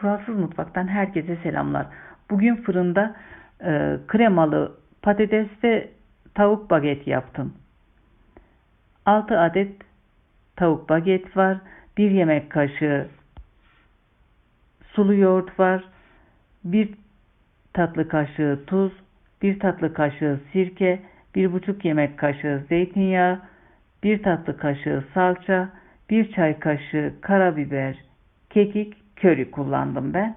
Kuralsız Mutfak'tan herkese selamlar. Bugün fırında e, kremalı patates ve tavuk baget yaptım. 6 adet tavuk baget var. 1 yemek kaşığı sulu yoğurt var. 1 tatlı kaşığı tuz, 1 tatlı kaşığı sirke, 1,5 yemek kaşığı zeytinyağı, 1 tatlı kaşığı salça, 1 çay kaşığı karabiber, kekik, köri kullandım ben.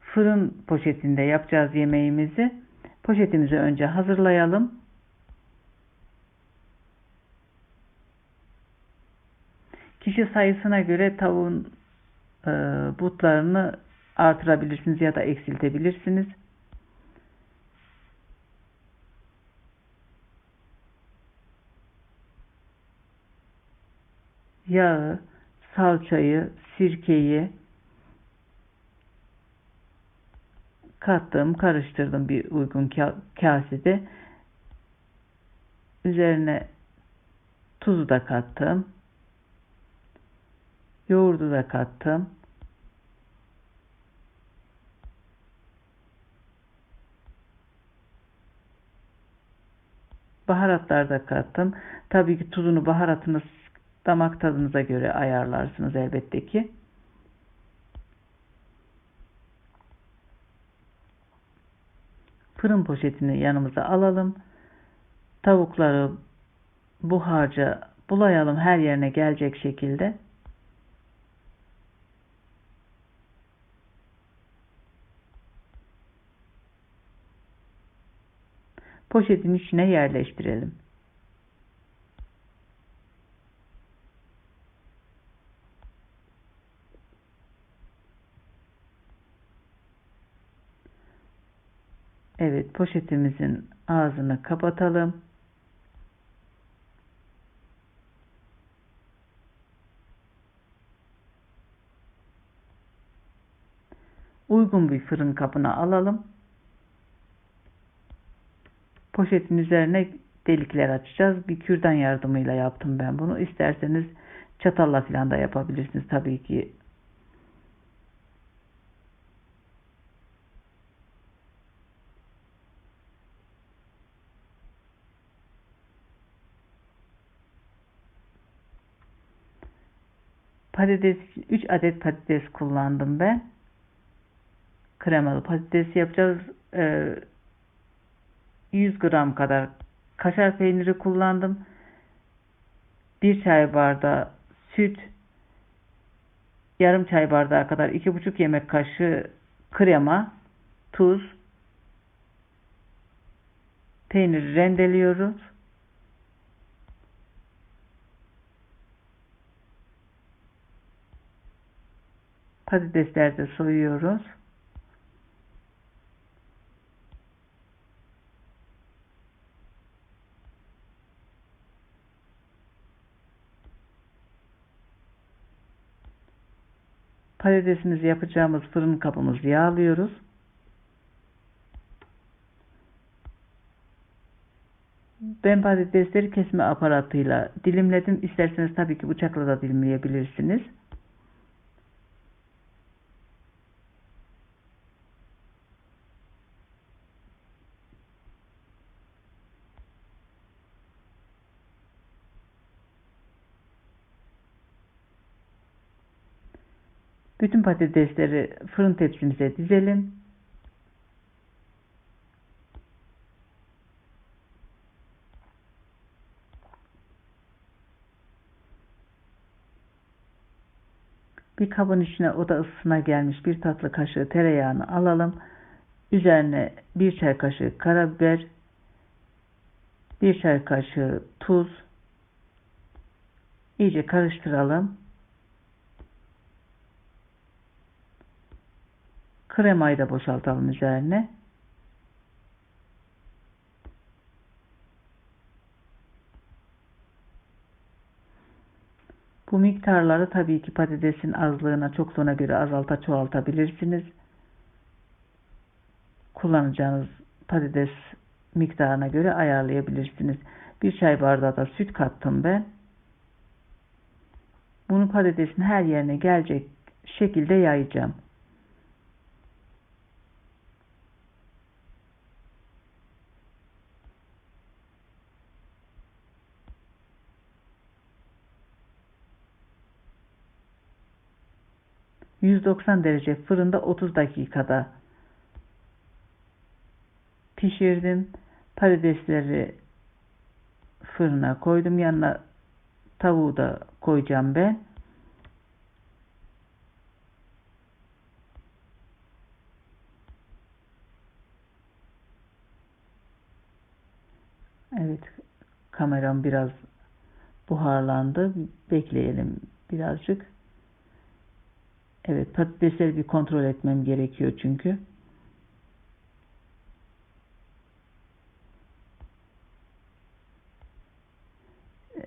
Fırın poşetinde yapacağız yemeğimizi. Poşetimizi önce hazırlayalım. Kişi sayısına göre tavuğun e, butlarını artırabilirsiniz ya da eksiltebilirsiniz. Yağı, salçayı, sirkeyi kattım, karıştırdım bir uygun kasede. Üzerine tuzu da kattım. Yoğurdu da kattım. Baharatlar da kattım. Tabii ki tuzunu, baharatını damak tadınıza göre ayarlarsınız elbette ki. Fırın poşetini yanımıza alalım. Tavukları bu harca bulayalım her yerine gelecek şekilde. Poşetin içine yerleştirelim. Evet poşetimizin ağzını kapatalım. Uygun bir fırın kabına alalım. Poşetin üzerine delikler açacağız. Bir kürdan yardımıyla yaptım ben bunu. İsterseniz çatalla falan da yapabilirsiniz tabii ki patates 3 adet patates kullandım ben. Kremalı patates yapacağız. Ee, 100 gram kadar kaşar peyniri kullandım. 1 çay bardağı süt, yarım çay bardağı kadar 2,5 yemek kaşığı krema, tuz, peyniri rendeliyoruz. Patatesleri de soyuyoruz. Patatesimizi yapacağımız fırın kabımızı yağlıyoruz. Ben patatesleri kesme aparatıyla dilimledim. İsterseniz tabii ki bıçakla da dilimleyebilirsiniz. Bütün patatesleri fırın tepsimize dizelim. Bir kabın içine oda ısısına gelmiş bir tatlı kaşığı tereyağını alalım. Üzerine bir çay kaşığı karabiber, bir çay kaşığı tuz, iyice karıştıralım. Kremayı da boşaltalım üzerine. Bu miktarları tabii ki patatesin azlığına çok sona göre azalta çoğaltabilirsiniz. Kullanacağınız patates miktarına göre ayarlayabilirsiniz. Bir çay bardağı da süt kattım ben. Bunu patatesin her yerine gelecek şekilde yayacağım. ...190 derece fırında 30 dakikada pişirdim. Patatesleri fırına koydum. Yanına tavuğu da koyacağım ben. Evet, kameram biraz buharlandı. Bekleyelim birazcık. Evet, patatesleri bir kontrol etmem gerekiyor çünkü.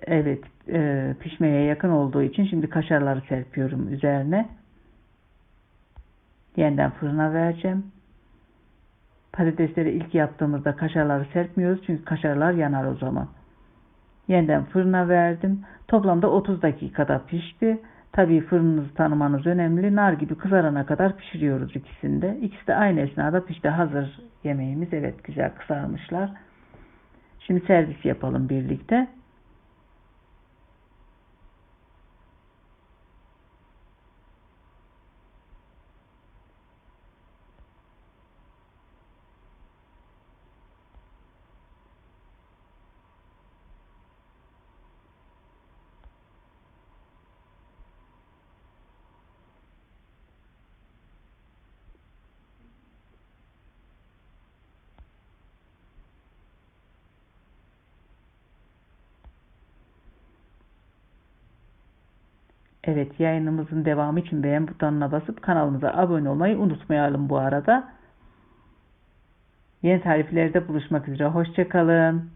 Evet, e, pişmeye yakın olduğu için şimdi kaşarları serpiyorum üzerine. Yeniden fırına vereceğim. Patatesleri ilk yaptığımızda kaşarları serpmiyoruz çünkü kaşarlar yanar o zaman. Yeniden fırına verdim. Toplamda 30 dakikada pişti. Tabii fırınınızı tanımanız önemli. Nar gibi kızarana kadar pişiriyoruz ikisinde. İkisi de aynı esnada pişti. Hazır yemeğimiz. Evet güzel kızarmışlar. Şimdi servis yapalım birlikte. Evet yayınımızın devamı için beğen butonuna basıp kanalımıza abone olmayı unutmayalım bu arada. Yeni tariflerde buluşmak üzere. Hoşçakalın.